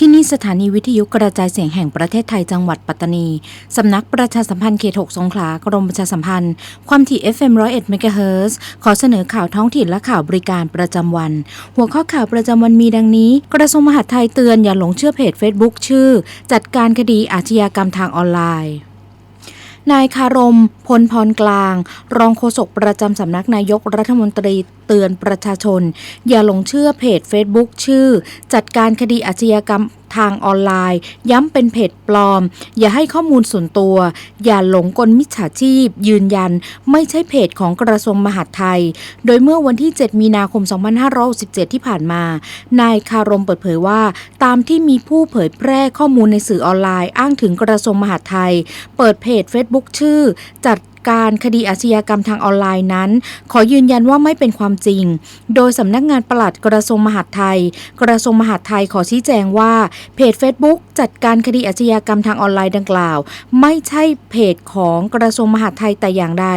ที่นี่สถานีวิทยุกระจายเสียงแห่งประเทศไทยจังหวัดปัตตานี สำนักประชาสัมพันธ์เขต 6 สงขลากรมประชาสัมพันธ์ ความถี่ FM 101 MHz ขอเสนอข่าวท้องถิ่นและข่าวบริการประจำวัน หัวข้อข่าวประจำวันมีดังนี้ กระทรวงมหาดไทยเตือนอย่าหลงเชื่อเพจ Facebook ชื่อ จัดการคดีอาชญากรรมทางออนไลน์ นายคารม พลพรกลาง รองโฆษกประจำสำนักนายกรัฐมนตรีเตือนประชาชน อย่าหลงเชื่อเพจ Facebook ชื่อ จัดการคดีอาชญากรรมทางออนไลน์ ย้ำเป็นเพจปลอม อย่าให้ข้อมูลส่วนตัว อย่าหลงกลมิจฉาชีพ ยืนยัน ไม่ใช่เพจของกระทรวงมหาดไทย โดยเมื่อวันที่ 7 มีนาคม 2567 ที่ผ่านมา นายคารมเปิดเผยว่า ตามที่มีผู้เผยแพร่ข้อมูลในสื่อออนไลน์ อ้างถึงกระทรวงมหาดไทย เปิดเพจ Facebook ชื่อ จัด การคดีอาชญากรรมทางออนไลน์นั้น ขอยืนยันว่าไม่เป็นความจริง โดยสำนักงานปลัดกระทรวงมหาดไทย กระทรวงมหาดไทยขอชี้แจงว่าเพจ Facebook จัดการคดีอาชญากรรมทางออนไลน์ดังกล่าว ไม่ใช่เพจของกระทรวงมหาดไทยแต่อย่างใด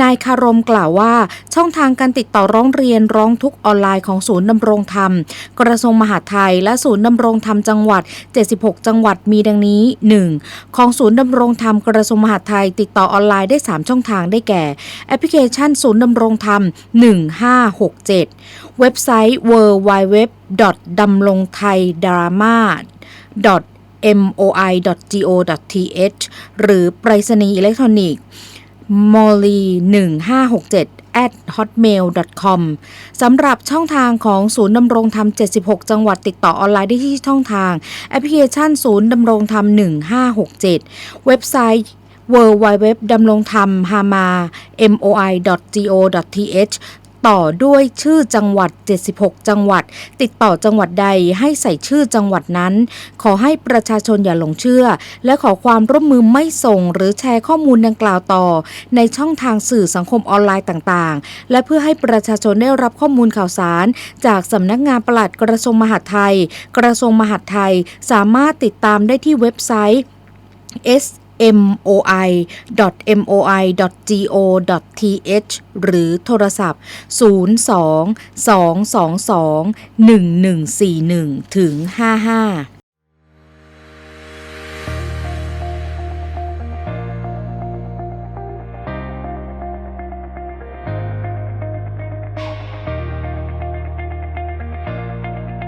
นายคารมกล่าวว่าช่องทางการติดต่อร้องเรียนร้องทุกข์ออนไลน์ของศูนย์ดำรงธรรม กระทรวงมหาดไทย และศูนย์ดำรงธรรมจังหวัด 76 จังหวัดมีดังนี้ 1. ของศูนย์ดำรงธรรมกระทรวงมหาดไทยติดต่อออนไลน์ได้ 3ช่องทางได้แก่ แอปพลิเคชันศูนย์ดำรงธรรม 1567 เว็บไซต์ w w w d a m l o n g t h a i d r a m a moi.go.th หรือไปรษณีย์อิเล็กทรอนิกส์ m o l y 1567 at hotmail.com สำหรับช่องทางของศูนย์ดำรงธรรม 76 จังหวัดติดต่อออนไลน์ได้ที่ช่องทาง แอปพลิเคชันศูนย์ดำรงธรรม 1567 เว็บไซต์ w w w ดำรงธรรม hama moi.go.th ต่อด้วยชื่อจังหวัด 76 จังหวัด ติดต่อจังหวัดใดให้ใส่ชื่อจังหวัดนั้น ขอให้ประชาชนอย่าหลงเชื่อ และขอความร่วมมือไม่ส่งหรือแชร์ข้อมูลดังกล่าวต่อ ในช่องทางสื่อสังคมออนไลน์ต่างๆ และเพื่อให้ประชาชนได้รับข้อมูลข่าวสาร จากสำนักงานปลัดกระทรวงมหาดไทย กระทรวงมหาดไทยสามารถติดตามได้ที่เว็บไซต์ s moi.moi.go.th หรือโทรศัพท์ 02 222 1141 ถึง 55